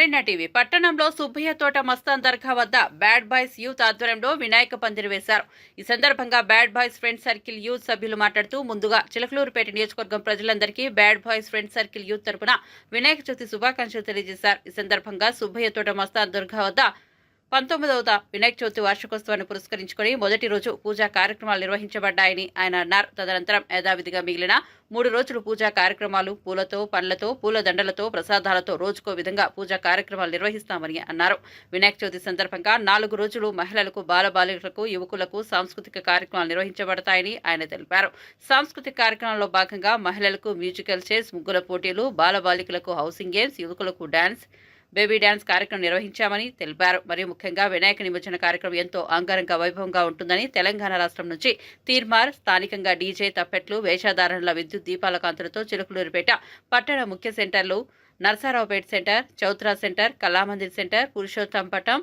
గరిన్న TV. పట్టణంలో సుబ్బయ్య తోట మస్తాన్ దర్గా వద్ద బ్యాడ్ బాయ్స్ యూత్ ఆధ్వర్యంలో వినాయక పందిరి వేశారు. ఈ సందర్భంగా bad boys friend circle youth సభ్యులు మాట్లాడుతూ ముందుగా చిలకలూరుపేట నియోజకవర్గం ప్రజలందరికీ bad boys friend circle youth తరపున వినాయక చవితి శుభాకాంక్షలు తెలియజేశారు. ఈ సందర్భంగా సుబ్బయ్య తోట మస్తాన్ దుర్గా వద్ద పంతొమ్మిదవ వినాయక చవితి వార్షికోత్సవాన్ని పురస్కరించుకుని మొదటి రోజు పూజా కార్యక్రమాలు నిర్వహించబడ్డాయని ఆయన అన్నారు. తదనంతరం యథావిధిగా మిగిలిన మూడు రోజులు పూజా కార్యక్రమాలు పూలతో పండ్లతో పూల దండలతో ప్రసాదాలతో రోజుకో విధంగా పూజా కార్యక్రమాలు నిర్వహిస్తామని అన్నారు. వినాయక చవితి సందర్భంగా నాలుగు రోజులు మహిళలకు బాలబాలికలకు యువకులకు సాంస్కృతిక కార్యక్రమాలు నిర్వహించబడతాయని ఆయన తెలిపారు. సాంస్కృతిక కార్యక్రమంలో భాగంగా మహిళలకు మ్యూజికల్ చైర్స్ ముగ్గుల పోటీలు బాలబాలికలకు హౌసింగ్ గేమ్స్ యువకులకు డాన్స్ బేబీ డ్యాన్స్ కార్యక్రమం నిర్వహించామని తెలిపారు. మరియు ముఖ్యంగా వినాయక నిమజ్జన కార్యక్రమం ఎంతో అంగరంగ వైభవంగా ఉంటుందని తెలంగాణ రాష్ట్రం నుంచి తీర్మార్ స్థానికంగా డీజే తప్పెట్లు వేషధారణల విద్యుత్ దీపాల కాంతులతో చిలుకలూరుపేట పట్టణ ముఖ్య సెంటర్లు Narasaraopet centre Chowtra centre Kalamandir centre Purushottapatnam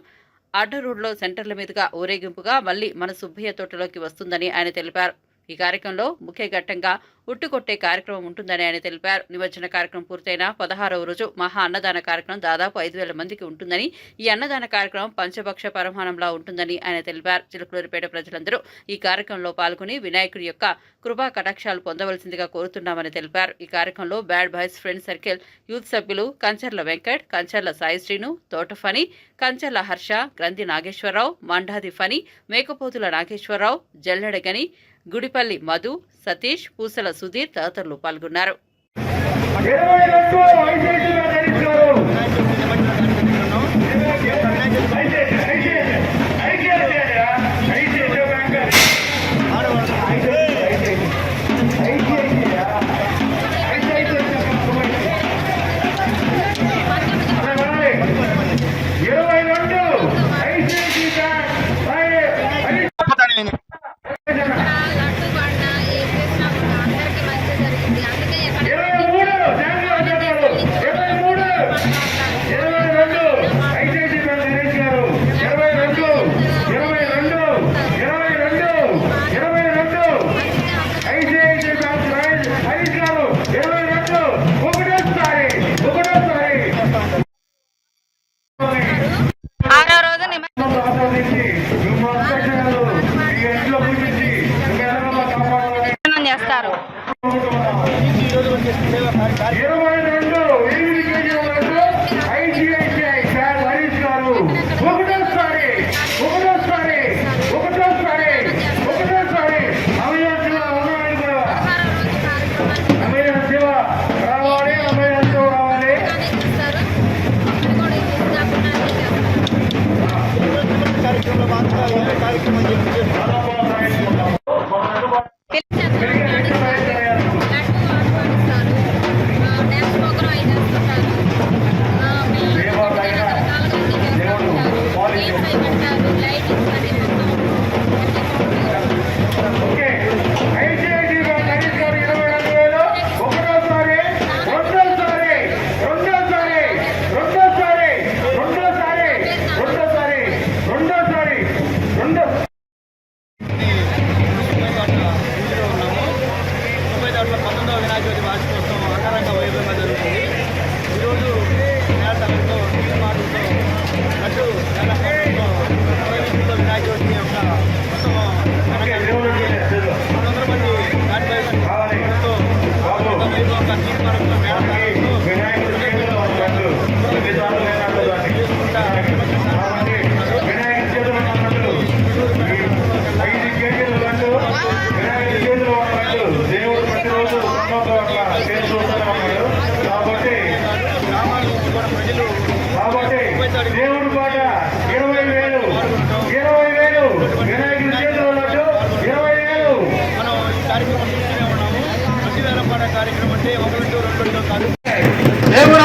అడ్డ రోడ్లో సెంటర్ల మీదుగా ఊరేగింపుగా మళ్ళీ మన సుబ్బయ్య తోటలోకి వస్తుందని ఆయన తెలిపారు. ఈ కార్యక్రమంలో ముఖ్య ఘట్టంగా ఉట్టుకొట్టే కార్యక్రమం ఉంటుందని ఆయన తెలిపారు. నిమజ్జన కార్యక్రమం పూర్తయిన పదహారవ రోజు మహా అన్నదాన కార్యక్రమం దాదాపు ఐదు వేల మందికి ఉంటుందని ఈ అన్నదాన కార్యక్రమం పంచభక్ష పరమాణంలా ఉంటుందని ఆయన తెలిపారు. చిలుకలూరిపేట ప్రజలందరూ ఈ కార్యక్రమంలో పాల్గొని వినాయకుడి యొక్క కృపా కటాక్షాలు పొందవలసిందిగా కోరుతున్నామని తెలిపారు. ఈ కార్యక్రమంలో bad boys friend circle youth సభ్యులు కంచర్ల వెంకట్ కంచర్ల సాయి శ్రీను తోటఫని కంచర్ల హర్ష గ్రంథి నాగేశ్వరరావు మండాది ఫని మేకపోతుల నాగేశ్వరరావు జల్లెడగని గుడిపల్లి మధు సతీష్ పూసల సుధీర్ తదితరులు పాల్గొన్నారు. కాపాడాలని ఛార్జీలు కాబట్టి దేవుడి పాట ఇరవై వేలు ఇరవై వేలు వినాయకుడి చేతిలో లడ్డు ఇరవై వేలు. కార్యక్రమం అంటే ఒకటి రెండు కాదు. దేవుడు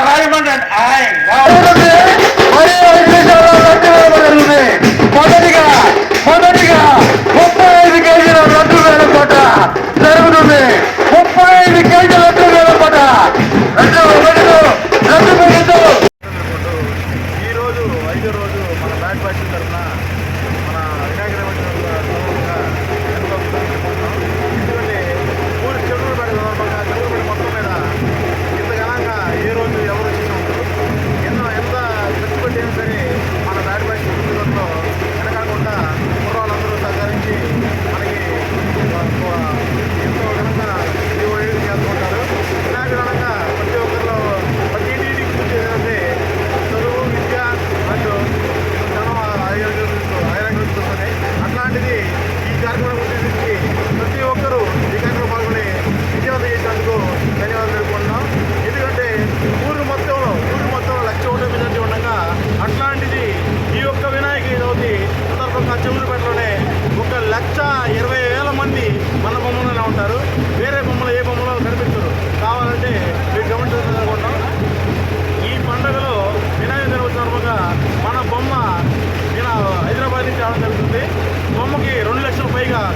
రాయమండి ఆయన మొదటిగా మన బ్యాట్ బ్యాటింగ్ తరఫున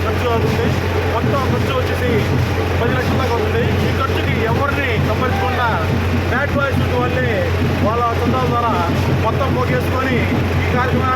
ఖర్చు అవుతుంది. మొత్తం ఖర్చు వచ్చేసి పది లక్షల దాకా అవుతుంది. ఈ ఖర్చుకి ఎవరిని సంపరించకుండా బ్యాట్ బాయ్స్ వాళ్ళే వాళ్ళ సొంత ద్వారా మొత్తం పోగేసుకొని ఈ కార్యక్రమం